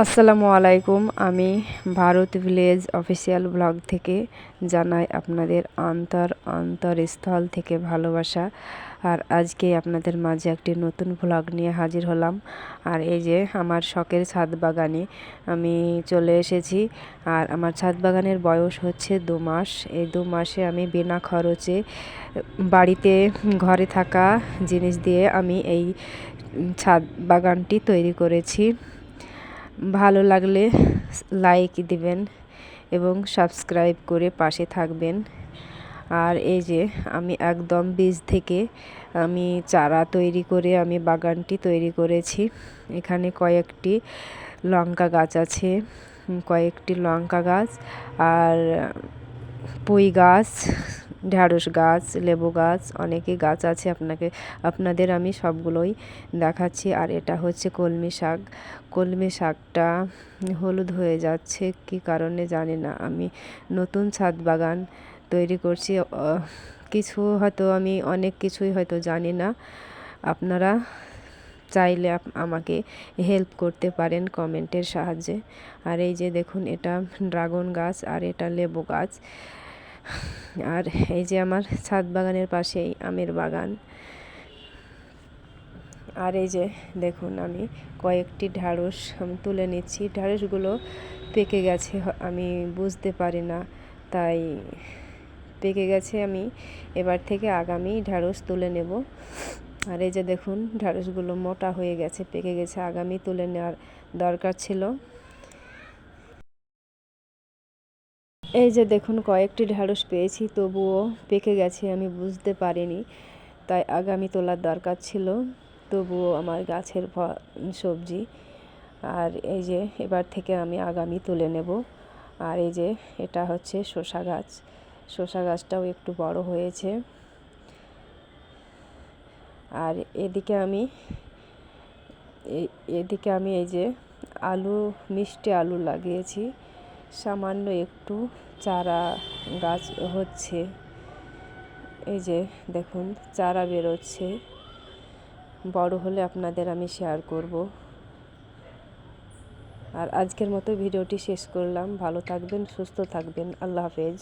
আসসালামু আলাইকুম, আমি ভারত ভিলেজ অফিসিয়াল ব্লগ থেকে জানাই আপনাদের অন্তর অন্তরস্থল থেকে ভালোবাসা। আর আজকে আপনাদের মাঝে একটি নতুন ব্লগ নিয়ে হাজির হলাম। আর এই যে আমার শখের ছাদ বাগানে আমি চলে এসেছি। আর আমার ছাদ বাগানের বয়স হচ্ছে দু মাস। এই দু মাসে আমি বিনা খরচে বাড়িতে ঘরে থাকা জিনিস দিয়ে আমি এই ছাদ বাগানটি তৈরি করেছি। ভালো লাগলে লাইক দিবেন এবং সাবস্ক্রাইব করে পাশে থাকবেন। আর এই যে আমি একদম বীজ থেকে আমি চারা তৈরি করে আমি বাগানটি তৈরি করেছি। এখানে কয়েকটি লঙ্কা গাছ আছে, কয়েকটি লঙ্কা গাছ আর পুঁই গাছ, ঢ্যাঁড়স গাছ, লেবু গাছ অনেকই গাছ আছে আপনাকে, আপনাদের আমি সবগুলোই দেখাচ্ছি। আর এটা হচ্ছে কলমি শাক। কলমি শাকটা হলুদ হয়ে যাচ্ছে, কি কারণে জানি না। আমি নতুন ছাদ বাগান তৈরি করছি। কিছু হয়তো আমি অনেক কিছুই হয়তো জানি না। আপনারা চাইলে আমাকে হেল্প করতে পারেন কমেন্টের সাহায্যে। আর এই যে দেখুন, এটা ড্রাগন গাছ আর এটা লেবু গাছ। আর এই যে আমার ছাদ বাগানের পাশেই আমের বাগান। আর এই যে দেখুন, আমি কয়েকটি ঢ্যাঁড়স তুলে নিচ্ছি। ঢ্যাঁড়সগুলো পেকে গেছে আমি বুঝতে পারি না। তাই পেকে গেছে, আমি এবার থেকে আগামী ঢ্যাঁড়স তুলে নেব। আর এই যে দেখুন ঢ্যাঁড়সগুলো মোটা হয়ে গেছে, পেকে গেছে, আগামী তুলে নেওয়ার দরকার ছিল। এই যে দেখুন, কয়েকটি ঢ্যাঁড়স পেয়েছি, তবুও পেকে গেছে, আমি বুঝতে পারিনি, তাই আগামী তোলার দরকার ছিল, তবুও আমার গাছের সবজি। আর এই যে এবার থেকে আমি আগামী তুলে নেব। আর এই যে এটা হচ্ছে শসা গাছ, শসা গাছটাও একটু বড় হয়েছে। আর এদিকে আমি এদিকে আমি এই যে আলু, মিষ্টি আলু লাগিয়েছি। সামান্য একটু চারা গাছ হচ্ছে। এই যে দেখুন, চারা বেরোচ্ছে। বড় হলে আপনাদের আমি শেয়ার করব। আর আজকের মতো ভিডিওটি শেষ করলাম। ভালো থাকবেন, সুস্থ থাকবেন। আল্লাহ হাফেজ।